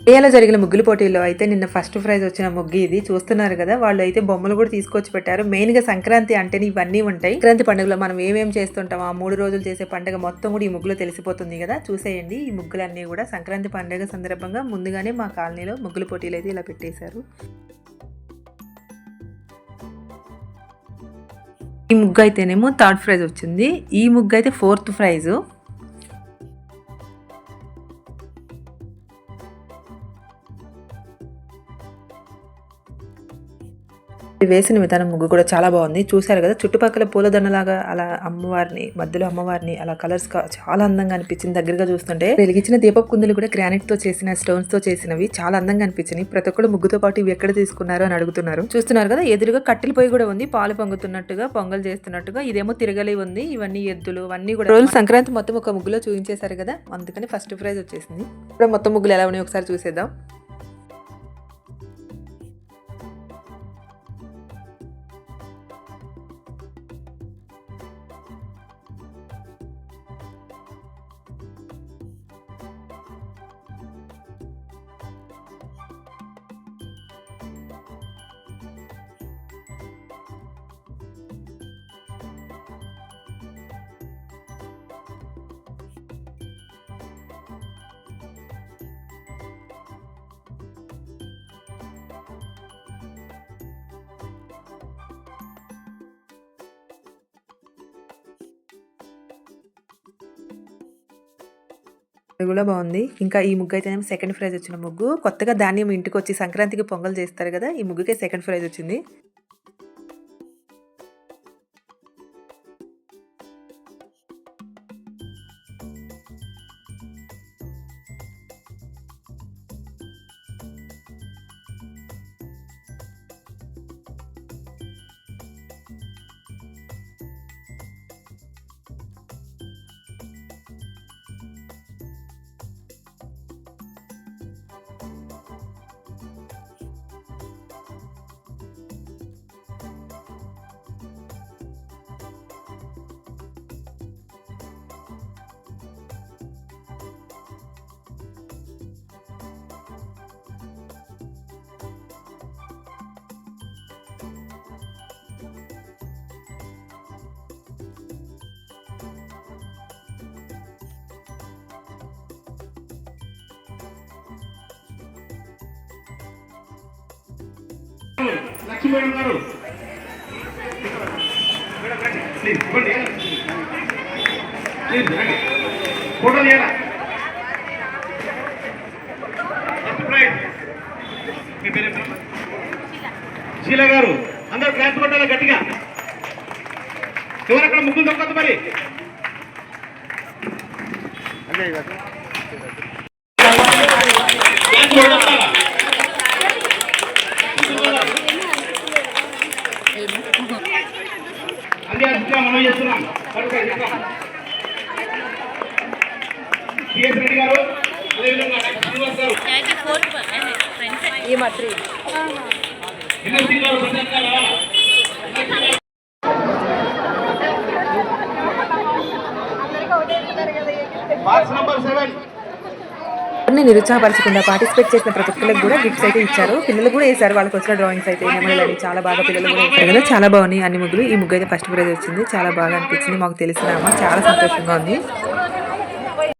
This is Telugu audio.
ఇండియాలో జరిగిన ముగ్గుల పోటీల్లో అయితే నిన్న ఫస్ట్ ప్రైజ్ వచ్చిన ముగ్గు ఇది. చూస్తున్నారు కదా వాళ్ళు అయితే బొమ్మలు కూడా తీసుకొచ్చి పెట్టారు. మెయిన్గా సంక్రాంతి అంటేనే ఇవన్నీ ఉంటాయి. సంక్రాంతి పండుగలో మనం ఏమేం చేస్తుంటాం ఆ మూడు రోజులు చేసే పండుగ మొత్తం కూడా ఈ ముగ్గులో తెలిసిపోతుంది కదా. చూసేయండి ఈ ముగ్గులన్నీ కూడా సంక్రాంతి పండుగ సందర్భంగా ముందుగానే మా కాలనీలో ముగ్గుల పోటీలు అయితే ఇలా పెట్టేశారు. ఈ ముగ్గు అయితేనేమో థర్డ్ ప్రైజ్ వచ్చింది. ఈ ముగ్గు అయితే ఫోర్త్ ప్రైజ్. ఇది వేసిన విధానం ముగ్గు కూడా చాలా బాగుంది. చూశారు కదా చుట్టుపక్కల పూలదండలాగా అలా అమ్మవారిని మధ్యలో అమ్మవారిని అలా కలర్స్ చాలా అందంగా అనిపించింది. దగ్గరగా చూస్తుంటే వెలిగించిన దీపపు కుందులు కూడా గ్రానైట్తో చేసిన స్టోన్స్తో చేసినవి చాలా అందంగా అనిపించినాయి. ప్రతి ఒక్కరు ముగ్గుతో పాటు ఇవి ఎక్కడ తీసుకున్నారు అని అడుగుతున్నారు. చూస్తున్నారు కదా ఎదురుగా కట్టెల పొయ్యి కూడా ఉంది. పాలు పొంగుతున్నట్టుగా పొంగల్ చేస్తున్నట్టుగా ఇదేమో తిరగలి ఉంది. ఇవన్నీ ఎద్దులు అన్ని కూడా రోజు సంక్రాంతి మొత్తం ఒక ముగ్గులో చూపించేశారు కదా అందుకని ఫస్ట్ ప్రైజ్ వచ్చేసింది. ఇప్పుడు మొత్తం ముగ్గులు ఎలా ఉన్నాయి ఒకసారి చూసేద్దాం. అది కూడా బాగుంది. ఇంకా ఈ ముగ్గు అయితే సెకండ్ ప్రైజ్ వచ్చిన ముగ్గు. కొత్తగా ధాన్యం ఇంటికి వచ్చి సంక్రాంతికి పొంగల్ చేస్తారు కదా ఈ ముగ్గుకే సెకండ్ ప్రైజ్ వచ్చింది. లక్ష్మీమేడం గారు ప్లీజ్ ఇవ్వండి ఫోటో శీల గారు అందరూ క్లాస్ కొట్టాలి గట్టిగా? ఎవరు అక్కడ ముగ్గురు దొరకదు మరి? అదే అదే అర్థంగా మనం చేస్తున్నాం. కనుక సిఎస్ రెడ్డి గారు అదేవిధంగా శ్రీనివాస్ గారు. ఎన్ఎస్సీ గారు ప్రశాంత్ గారు అన్ని నిరుత్సాహపరచకుండా పార్టిసిపేట్ చేసిన ప్రతి ఒక్కరికి కూడా గిఫ్ట్స్ అయితే ఇచ్చారు. పిల్లలు కూడా వేసారు వాళ్ళకి వచ్చిన డ్రాయింగ్స్ అయితే. నెమలని చాలా బాగా పిల్లలు కూడా వేశారు. కదా చాలా బాగున్నాయి అన్ని ముగ్గులు. ఈ ముగ్గు అయితే ఫస్ట్ ప్రైజ్ వచ్చింది. చాలా బాగా అనిపించింది. మాకు తెలిసిన అమ్మ చాలా సంతోషంగా ఉంది.